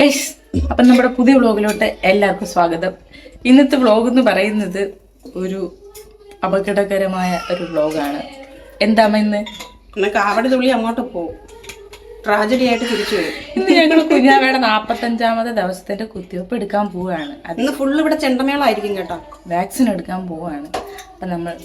Guys അപ്പം നമ്മുടെ പുതിയ വ്ളോഗിലോട്ട് എല്ലാവർക്കും സ്വാഗതം. ഇന്നത്തെ വ്ളോഗ് എന്ന് പറയുന്നത് ഒരു അപകടകരമായ ഒരു വ്ളോഗാണ് എന്താമെന്ന് കാവടി തുള്ളി അങ്ങോട്ട് പോകും ട്രാജഡി ആയിട്ട് തിരിച്ചു വരും. ഇന്ന് ഞങ്ങൾ കുഞ്ഞാവയുടെ നാപ്പത്തഞ്ചാമത്തെ ദിവസത്തിന്റെ കുത്തിവെപ്പ് എടുക്കാൻ പോവുകയാണ്. അത് ഇന്ന് ഫുള്ള് ഇവിടെ ചെണ്ടമേളായിരിക്കും കേട്ടോ. വാക്സിൻ എടുക്കാൻ പോവുകയാണ്. അപ്പം നമ്മൾ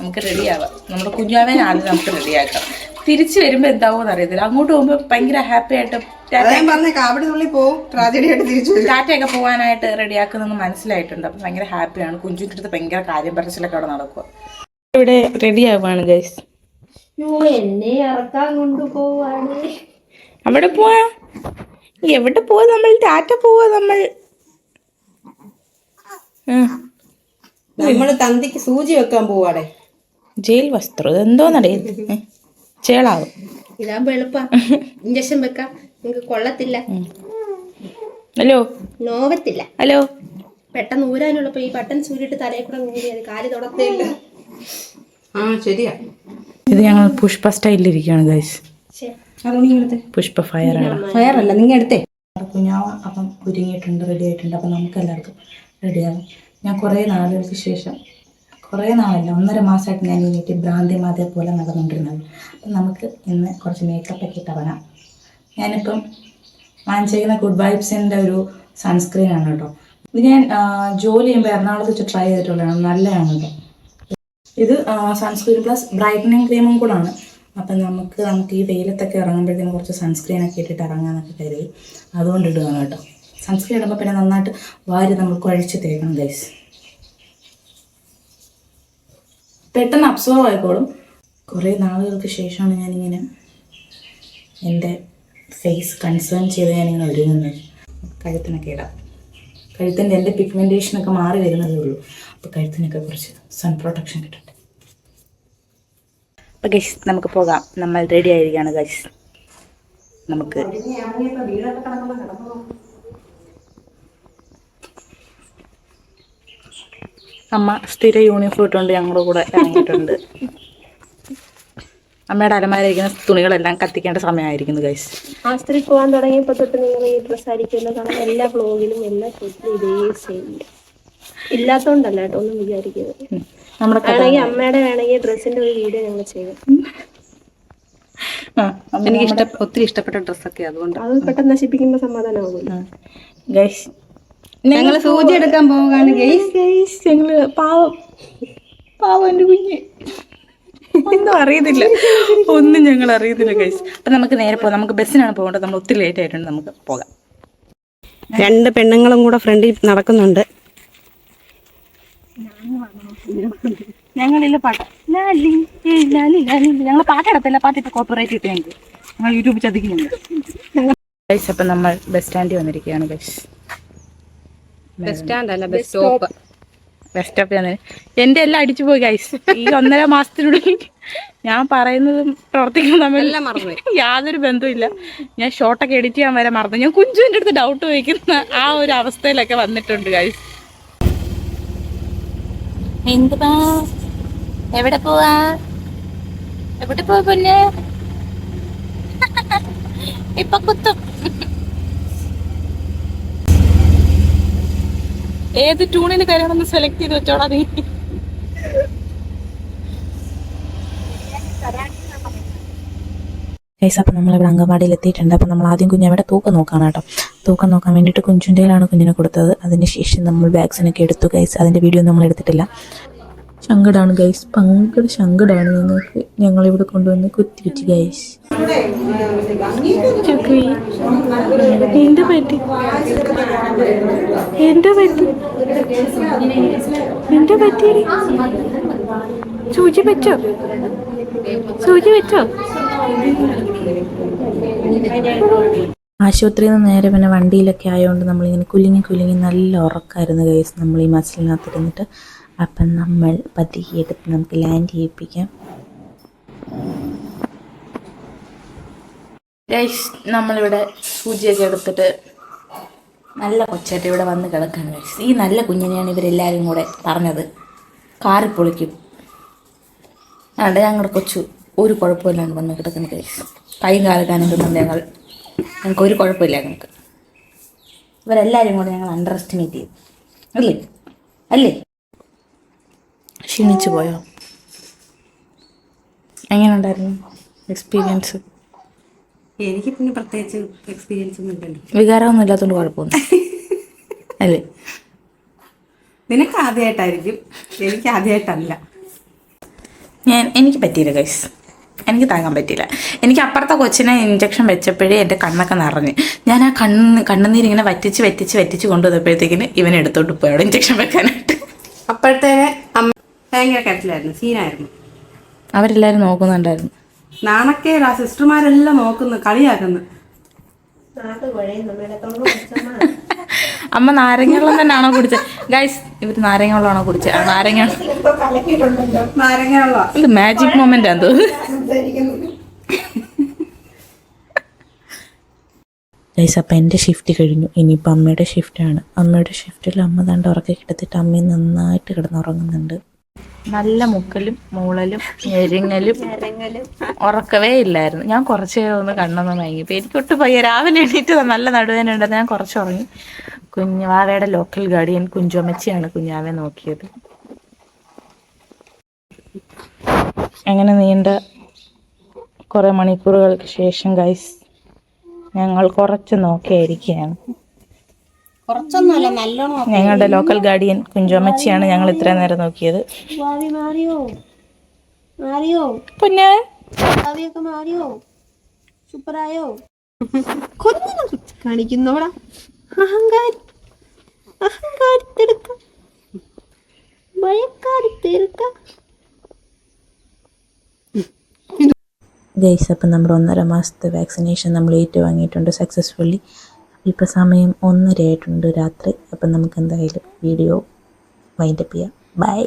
നമുക്ക് റെഡിയാവാം നമ്മുടെ കുഞ്ഞാവേനെ ആദ്യം നമുക്ക് റെഡിയാക്കാം തിരിച്ചു വരുമ്പോ എന്താവോന്ന് അറിയത്തില്ല. അങ്ങോട്ട് പോകുമ്പോ ഭയങ്കര ഹാപ്പി ആയിട്ട് ടാറ്റയൊക്കെ ഞാൻ പറഞ്ഞ കാവടി തുള്ളി ട്രാജഡി ആയിട്ട് തിരിച്ചു വരും. ടാറ്റയൊക്കെ പോകാനായിട്ട് റെഡിയാക്കുന്നെന്ന് മനസ്സിലായിട്ടുണ്ട്. അപ്പൊ ഭയങ്കര ഹാപ്പിയാണ് കുഞ്ചിന്റെ അടുത്ത് ഭയങ്കര കാര്യം പറച്ചിലൊക്കെ അവിടെ നടക്കുക ഇവിടെ റെഡി ആവുകയാണ് ഗൈസ് എന്നെ ഇറക്കാൻ കൊണ്ടുപോവാണ്. അവിടെ പോവാ. എവിടെ പോവാ നമ്മൾ? ടാറ്റ പോവാ നമ്മൾ. നമ്മൾ തന്തിക്ക് സൂചി വെക്കാൻ പോവാടെ. ജയിൽ വസ്ത്രം. ഇതെന്തോന്നറിയില്ല ചേളാവും. ഇതാകുമ്പോ എളുപ്പാ. ഇഞ്ചക്ഷൻ വെക്കാം. നിങ്ങക്ക് കൊള്ളത്തില്ല. ഹലോ? നോവത്തില്ല. ഹലോ? പെട്ടെന്ന് ഊരാനുള്ളപ്പോ ഈ ബട്ടൺ ചൂരിട്ട് തലയിൽ കൂടെ ഊരി അത് കാൽ തുടത്തില്ല. ആ ശരിയാ. ഇത് ഞങ്ങൾ പുഷ്പ സ്റ്റൈലിലിരിക്കുകയാണ് ഗൈസ് പുഷ്പ ഫയർ ആണ്. ഫയർ അല്ല നിങ്ങൾ എടുത്തേ. കുഞ്ഞാവ അപ്പം ഒരുങ്ങിയിട്ടുണ്ട് റെഡി ആയിട്ടുണ്ട്. അപ്പം നമുക്ക് എല്ലാവർക്കും റെഡിയാകും ഞാൻ കുറേ നാളുകൾക്ക് ശേഷം കുറേ നാളല്ല ഒന്നര മാസമായിട്ട് ഞാൻ ഈ വീട്ടിൽ ഭ്രാന്തി മാതയെ പോലെ നടന്നുകൊണ്ടിരുന്നത്. അപ്പം നമുക്ക് ഇന്ന് കുറച്ച് മേക്കപ്പ് ഒക്കെ ഇട്ടവനാം ഞാനിപ്പം വാങ്ങിച്ചേക്കുന്ന ഗുഡ് വൈബ്സിന്റെ ഒരു സൺസ്ക്രീൻ ആണ് കേട്ടോ. ഇത് ഞാൻ ജോലി ചെയ്യുമ്പോൾ എറണാകുളത്ത് വെച്ച് ട്രൈ ചെയ്തിട്ടുള്ളതാണ്. നല്ലതാണ് കേട്ടോ ഇത് സൺസ്ക്രീൻ പ്ലസ് ബ്രൈറ്റനിങ് ക്രീമും കൂടെ ആണ് അപ്പം നമുക്ക് നമുക്ക് ഈ വെയിലത്തൊക്കെ ഇറങ്ങുമ്പോഴത്തേക്കും കുറച്ച് സൺസ്ക്രീൻ ഒക്കെ ഇട്ടിട്ട് ഇറങ്ങാനൊക്കെ കരുതി. അതുകൊണ്ട് ഇടുകയാണ് കേട്ടോ. സൺസ്ക്രീൻ ഇടുമ്പോൾ പിന്നെ നന്നായിട്ട് വാരി നമ്മൾ കുഴച്ച് തേക്കണം ഗൈസ് പെട്ടെന്ന് അബ്സോർവ് ആയിക്കോളും കുറേ നാളുകൾക്ക് ശേഷമാണ് ഞാനിങ്ങനെ എന്റെ ഫേസ് കൺസേൺ ചെയ്ത് ഞാനിങ്ങനെ ഒരുങ്ങുന്നത്. കഴുത്തിനൊക്കെ ഇടാം. കഴുത്തിന്റെ എന്റെ പിഗ്മെന്റേഷനൊക്കെ മാറി വരുന്നതേ ഉള്ളൂ. അപ്പോൾ കഴുത്തിനൊക്കെ കുറച്ച് സൺ പ്രൊട്ടക്ഷൻ കിട്ടട്ടെ. അപ്പോൾ ഗൈസ് നമുക്ക് പോകാം. നമ്മൾ റെഡി ആയിരിക്കുകയാണ് ഗൈസ് നമുക്ക് അമ്മ സ്ഥിര യൂണിഫോം ഇട്ടുകൊണ്ട് ഞങ്ങളുടെ കൂടെ ഇറങ്ങിയിട്ടുണ്ട്. അമ്മയുടെ അലമാരയിരിക്കുന്ന തുണികളെല്ലാം കത്തിക്കേണ്ട സമയമായിരിക്കുന്നു ഗൈസ് ആസ്ത്രി പോകാൻ തുടങ്ങിയപ്പോ തൊട്ട് നിങ്ങൾ ഈ ഡ്രസ് ആയിരിക്കുന്നത് കാണാൻ എല്ലാ ബ്ലോഗിലും എല്ലാ ഷൂട്ടിലും ഇതേ സെയിം ഇല്ലാത്തോണ്ടല്ല കേട്ടോ ഒന്നും വിചാരിക്കരുത്. നമ്മുടെ വേണമെങ്കിൽ അമ്മയുടെ വേണമെങ്കിൽ ഡ്രസ്സിന്റെ ഒരു വീഡിയോ ഞങ്ങൾ ചെയ്യും എനിക്ക് ഇഷ്ട ഒത്തിരി ഇഷ്ടപ്പെട്ട ഡ്രസ്സൊക്കെ അതുകൊണ്ട്. അത് പെട്ടെന്ന് നശിപ്പിക്കുമ്പോ സമാധാനമാകുമല്ലോ ഗൈസ് ഞങ്ങൾ സൂചി എടുക്കാൻ പോവുകയാണ് ഗെയ്സ്. ഞങ്ങൾ പാവം പാവം എന്റെ കുഞ്ഞ്. ഒന്നും അറിയത്തില്ല. ഒന്നും ഞങ്ങൾ അറിയത്തില്ല ഗൈസ് അപ്പം നമുക്ക് നേരെ പോകാം. നമുക്ക് ബസ്സിനാണ് പോകേണ്ടത്. നമ്മൾ ഒത്തിരി ലേറ്റ് ആയിട്ടുണ്ട്. നമുക്ക് പോകാം. രണ്ട് പെണ്ണുങ്ങളും കൂടെ ഫ്രണ്ടിൽ നടക്കുന്നുണ്ട്. ഞങ്ങളില്ല പാട്ട് ലാലി, ഏ ലാലി, ലാലി. ഞങ്ങൾ പാട്ടിടത്തില്ല പാട്ട് ഇപ്പൊ കോപ്പറേറ്റ് കിട്ടി ഞങ്ങൾക്ക് ഞങ്ങൾ യൂട്യൂബ് ചതിക്കുന്നുണ്ട്. ഗൈസ് അപ്പം നമ്മൾ ബസ് സ്റ്റാൻഡിൽ വന്നിരിക്കുകയാണ് ഗൈസ് ബസ് സ്റ്റാൻഡ് അല്ല ബസ് സ്റ്റോപ്പ് ബസ് സ്റ്റോപ്പിൽ വന്നത് എന്റെ എല്ലാം അടിച്ചു പോയി ഗൈസ് ഈ ഒന്നര മാസത്തിനുള്ളിൽ ഞാൻ പറയുന്നതും പ്രവർത്തിക്കുന്നതും തമ്മിൽ യാതൊരു ബന്ധമില്ല ഞാൻ ഷോട്ടൊക്കെ എഡിറ്റ് ചെയ്യാൻ വരെ മറന്നു. ഞാൻ കുഞ്ചുവിന്റെ അടുത്ത് ഡൗട്ട് വയ്ക്കുന്ന ആ ഒരു അവസ്ഥയിലൊക്കെ വന്നിട്ടുണ്ട് ഗൈസ് എന്തുവാ? എവിടെ പോവാ? എവിടെ പോവാ പിന്നെ? ഇപ്പൊ കുത്തും. ഏത് ട്യൂണിന് കയറണമെന്ന് സെലക്ട് ചെയ്ത് വെച്ചോടാ നീ. ഗൈസ് അപ്പം നമ്മളിവിടെ അംഗൻവാടിയിൽ എത്തിയിട്ടുണ്ട് അപ്പം നമ്മൾ ആദ്യം കുഞ്ഞ് അവിടെ തൂക്കം നോക്കാണ് കേട്ടോ. തൂക്കം നോക്കാൻ വേണ്ടിയിട്ട് കുഞ്ചുന്റെയിലാണ് കുഞ്ഞിനെ കൊടുത്തത്. അതിന് ശേഷം നമ്മൾ വാക്സിനൊക്കെ എടുത്തു ഗൈസ് അതിന്റെ വീഡിയോ നമ്മൾ എടുത്തിട്ടില്ല. സങ്കടമാണ് ഗൈസ് ഭയങ്കര സങ്കടമാണ് ഞങ്ങൾക്ക്. ഞങ്ങളിവിടെ കൊണ്ടുവന്ന് കുത്തി വെച്ച് ഗൈസ് പറ്റി പറ്റി പറ്റി സൂചി വെച്ചോ. സൂചി വെച്ചോ. ആശുപത്രിയിൽ നിന്ന് നേരെ പിന്നെ വണ്ടിയിലൊക്കെ ആയതുകൊണ്ട് നമ്മളിങ്ങനെ കുലുങ്ങി കുലുങ്ങി നല്ല ഉറക്കമായിരുന്നു ഗൈസ് നമ്മൾ ഈ മസിലിനകത്ത് ഇരുന്നിട്ട് അപ്പം നമ്മൾ പതിയെ എടുത്ത് നമുക്ക് ലാൻഡ് ചെയ്യിപ്പിക്കാം. നമ്മളിവിടെ സൂചിയൊക്കെ എടുത്തിട്ട് നല്ല കൊച്ചായിട്ട് ഇവിടെ വന്ന് കിടക്കാൻ ഗൈസ് ഈ നല്ല കുഞ്ഞിനെയാണ് ഇവരെല്ലാവരും കൂടെ പറഞ്ഞത്. കാറി പൊളിക്കും. അതുകൊണ്ട് ഞങ്ങളുടെ കൊച്ചു ഒരു കുഴപ്പമില്ലാണ്ട് വന്ന് കിടക്കുന്ന ഗൈസ് കൈ കാലക്കാനും ഞങ്ങൾ. ഞങ്ങൾക്ക് ഒരു കുഴപ്പമില്ല ഞങ്ങൾക്ക്. ഇവരെല്ലാവരും കൂടെ ഞങ്ങൾ അണ്ടർ എസ്റ്റിമേറ്റ് ചെയ്തു അല്ലേ? അല്ലേ? ക്ഷീണിച്ചു പോയോ? എങ്ങനെ ഉണ്ടായിരുന്നു എക്സ്പീരിയൻസ് എനിക്ക് പിന്നെ പ്രത്യേകിച്ച് എക്സ്പീരിയൻസ് ഒന്നും ഇല്ലല്ലോ. വികാരമൊന്നും ഇല്ലാത്തതുകൊണ്ട് കുഴപ്പമൊന്നും അല്ലേ? നിനക്ക് ആദ്യമായിട്ടായിരിക്കും എനിക്ക് ആദ്യമായിട്ടല്ല ഞാൻ എനിക്ക് പറ്റിയില്ല ഗൈസ് എനിക്ക് താങ്ങാൻ പറ്റിയില്ല. എനിക്ക് അപ്പുറത്തെ കൊച്ചിനെ ഇഞ്ചക്ഷൻ വെച്ചപ്പോഴേ എന്റെ കണ്ണൊക്കെ നിറഞ്ഞ്. ഞാൻ ആ കണ്ണ് കണ്ണുനീര് ഇങ്ങനെ വറ്റിച്ച് വറ്റിച്ച് വറ്റിച്ച് കൊണ്ടുവന്നപ്പോഴത്തേക്കിന് ഇവനെ എടുത്തോണ്ട് പോയി അവിടെ ഇഞ്ചക്ഷൻ വെക്കാനായിട്ട്. അപ്പോഴത്തേനെ അമ്മ ഭയങ്കര കരച്ചിലായിരുന്നു. സീനായിരുന്നു. അവരെല്ലാരും നോക്കുന്നുണ്ടായിരുന്നു. നാണക്കേട് ആ സിസ്റ്റർമാരെല്ലാം നോക്കുന്നു കളിയാക്കുന്നു. അമ്മ നാരങ്ങ വെള്ളം തന്നെയാണോ കുടിച്ചത് ഗൈസ് ഇവർ നാരങ്ങ വെള്ളമാണോ കുടിച്ചത് ആ നാരങ്ങ നാരങ്ങ വെള്ളമാ. ഇത് മാജിക് മൊമെന്റ് ആണ് ഗൈസ് അപ്പം എന്റെ ഷിഫ്റ്റ് കഴിഞ്ഞു. ഇനിയിപ്പോൾ അമ്മയുടെ ഷിഫ്റ്റാണ് അമ്മയുടെ ഷിഫ്റ്റിൽ അമ്മ തണ്ട് ഉറക്കെ കിടത്തിട്ട് അമ്മയും നന്നായിട്ട് കിടന്നുറങ്ങുന്നുണ്ട്. നല്ല മുക്കലും മൂളലും ഞെരുങ്ങലും ഉറക്കവേ ഇല്ലായിരുന്നു. ഞാൻ കുറച്ച് ഒന്ന് കണ്ണൊന്ന് മയങ്ങിപ്പോൾ എനിക്കൊട്ട് പയ്യ രാവിലെ എണീറ്റ് നല്ല നടുവേന ഉണ്ടെന്ന് ഞാൻ കുറച്ച് ഉറങ്ങി. കുഞ്ഞുവാവയുടെ ലോക്കൽ ഗാർഡിയൻ കുഞ്ചുമച്ചിയാണ് കുഞ്ഞാവെ നോക്കിയത്. അങ്ങനെ നീണ്ട കുറേ മണിക്കൂറുകൾക്ക് ശേഷം ഗൈസ് ഞങ്ങൾ കുറച്ച് നോക്കിയായിരിക്കുകയാണ്. കുറച്ചൊന്നുമല്ല നല്ലോണം ഞങ്ങളുടെ ലോക്കൽ ഗാർഡിയൻ കുഞ്ചോമച്ചിയാണ് ഞങ്ങൾ ഇത്രയും നേരം നോക്കിയത്. ഭാവി മാറിയോ? മാറിയോ? പിന്നെ? ഭാവിയൊക്കെ മാറിയോ? സൂപ്പറായോ? കൊന്നു കാണിക്കുന്നോടാ. അഹങ്കാരി. അഹങ്കാരത്തെടുക്ക. ഭയക്കാരത്തെടുക്ക. ഗൈസ് അപ്പം നമ്മുടെ ഒന്നര മാസത്തെ വാക്സിനേഷൻ നമ്മൾ ഏറ്റുവാങ്ങിയിട്ടുണ്ട് സക്സസ്ഫുള്ളി ഇപ്പോൾ സമയം ഒന്നര ആയിട്ടുണ്ട് രാത്രി. അപ്പം നമുക്ക് എന്തായാലും വീഡിയോ വൈൻഡപ്പ് ചെയ്യാം. ബൈ